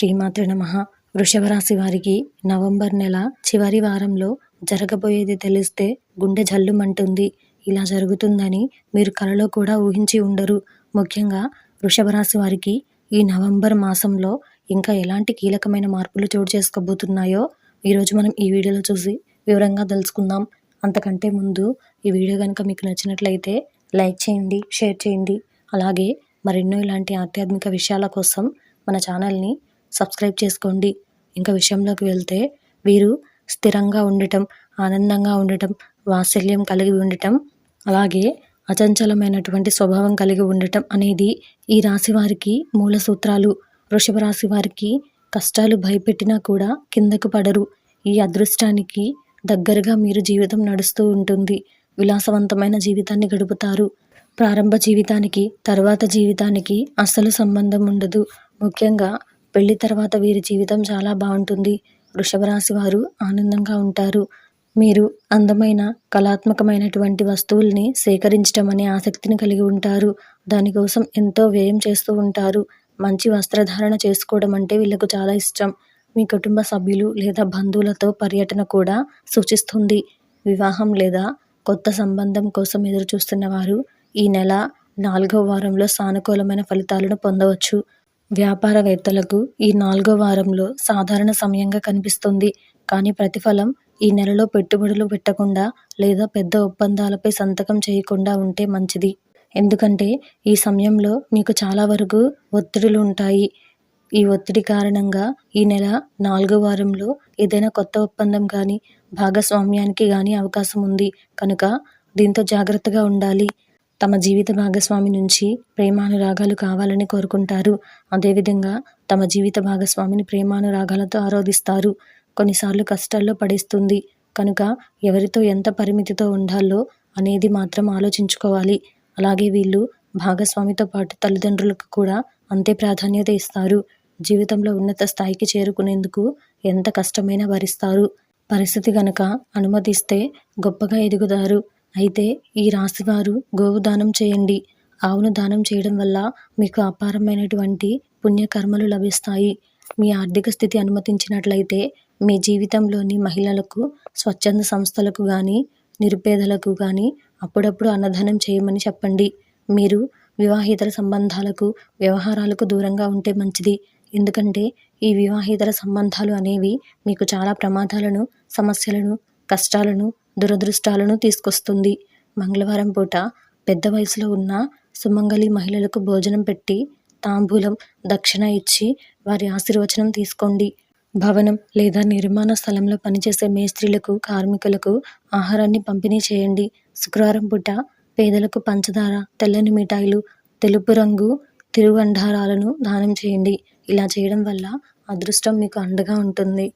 శ్రీమాత్రి నమ. వృషభరాశి వారికి నవంబర్ నెల చివరి వారంలో జరగబోయేది తెలిస్తే గుండె జల్లుమంటుంది. ఇలా జరుగుతుందని మీరు కలలో కూడా ఊహించి ఉండరు. ముఖ్యంగా వృషభరాశి వారికి ఈ నవంబర్ మాసంలో ఇంకా ఎలాంటి కీలకమైన మార్పులు చోటు చేసుకోబోతున్నాయో ఈరోజు మనం ఈ వీడియోలో చూసి వివరంగా తెలుసుకుందాం. అంతకంటే ముందు ఈ వీడియో కనుక మీకు నచ్చినట్లయితే లైక్ చేయండి షేర్ చేయండి. అలాగే మరెన్నో ఇలాంటి ఆధ్యాత్మిక విషయాల కోసం మన ఛానల్ని సబ్స్క్రైబ్ చేసుకోండి. ఇంకా విషయంలోకి వెళ్తే వీరు స్థిరంగా ఉండటం ఆనందంగా ఉండటం వాత్సల్యం కలిగి ఉండటం అలాగే అచంచలమైనటువంటి స్వభావం కలిగి ఉండటం అనేది ఈ రాశి వారికి మూల సూత్రాలు. వృషభ రాశి వారికి కష్టాలు భయపెట్టినా కూడా కిందకు పడరు. ఈ అదృష్టానికి దగ్గరగా మీరు జీవితం నడుస్తూ ఉంటుంది. విలాసవంతమైన జీవితాన్ని గడుపుతారు. ప్రారంభ జీవితానికి తర్వాత జీవితానికి అస్సలు సంబంధం ఉండదు. ముఖ్యంగా పెళ్ళి తర్వాత వీరి జీవితం చాలా బాగుంటుంది. వృషభరాశి వారు ఆనందంగా ఉంటారు. మీరు అందమైన కళాత్మకమైనటువంటి వస్తువుల్ని సేకరించడం అనే ఆసక్తిని కలిగి ఉంటారు. దానికోసం ఎంతో వ్యయం చేస్తూ ఉంటారు. మంచి వస్త్రధారణ చేసుకోవడం అంటే వీళ్ళకు చాలా ఇష్టం. మీ కుటుంబ సభ్యులు లేదా బంధువులతో పర్యటన కూడా సూచిస్తుంది. వివాహం లేదా కొత్త సంబంధం కోసం ఎదురు చూస్తున్న వారు ఈ నెల నాలుగో వారంలో సానుకూలమైన ఫలితాలను పొందవచ్చు. వ్యాపారవేత్తలకు ఈ నాలుగో వారంలో సాధారణ సమయంగా కనిపిస్తుంది. కానీ ప్రతిఫలం ఈ నెలలో పెట్టుబడులు పెట్టకుండా లేదా పెద్ద ఒప్పందాలపై సంతకం చేయకుండా ఉంటే మంచిది. ఎందుకంటే ఈ సమయంలో మీకు చాలా వరకు ఒత్తిడులు ఉంటాయి. ఈ ఒత్తిడి కారణంగా ఈ నెల నాలుగో వారంలో ఏదైనా కొత్త ఒప్పందం కానీ భాగస్వామ్యానికి కానీ అవకాశం ఉంది. కనుక దీంతో జాగ్రత్తగా ఉండాలి. తమ జీవిత భాగస్వామి నుంచి ప్రేమానురాగాలు కావాలని కోరుకుంటారు. అదేవిధంగా తమ జీవిత భాగస్వామిని ప్రేమానురాగాలతో ఆరాధిస్తారు. కొన్నిసార్లు కష్టాల్లో పడేస్తుంది. కనుక ఎవరితో ఎంత పరిమితితో ఉండాలో అనేది మాత్రం ఆలోచించుకోవాలి. అలాగే వీళ్ళు భాగస్వామితో పాటు తల్లిదండ్రులకు కూడా అంతే ప్రాధాన్యత ఇస్తారు. జీవితంలో ఉన్నత స్థాయికి చేరుకునేందుకు ఎంత కష్టమైనా భరిస్తారు. పరిస్థితి గనక అనుమతిస్తే గొప్పగా ఎదుగుతారు. అయితే ఈ రాశివారు గోవు దానం చేయండి. ఆవును దానం చేయడం వల్ల మీకు అపారమైనటువంటి పుణ్యకర్మలు లభిస్తాయి. మీ ఆర్థిక స్థితి అనుమతించినట్లయితే మీ జీవితంలోని మహిళలకు స్వచ్ఛంద సంస్థలకు కానీ నిరుపేదలకు కానీ అప్పుడప్పుడు అన్నదానం చేయమని చెప్పండి. మీరు వివాహేతర సంబంధాలకు వ్యవహారాలకు దూరంగా ఉంటే మంచిది. ఎందుకంటే ఈ వివాహేతర సంబంధాలు అనేవి మీకు చాలా ప్రమాదాలను సమస్యలను కష్టాలను దురదృష్టాలను తీసుకొస్తుంది. మంగళవారం పూట పెద్ద వయసులో ఉన్న సుమంగళి మహిళలకు భోజనం పెట్టి తాంబూలం దక్షిణ ఇచ్చి వారి ఆశీర్వచనం తీసుకోండి. భవనం లేదా నిర్మాణ స్థలంలో పనిచేసే మేస్త్రీలకు కార్మికులకు ఆహారాన్ని పంపిణీ చేయండి. శుక్రవారం పూట పేదలకు పంచదార తెల్లని మిఠాయిలు తెలుపు రంగు తిరుగండారాలను దానం చేయండి. ఇలా చేయడం వల్ల అదృష్టం మీకు అండగా ఉంటుంది.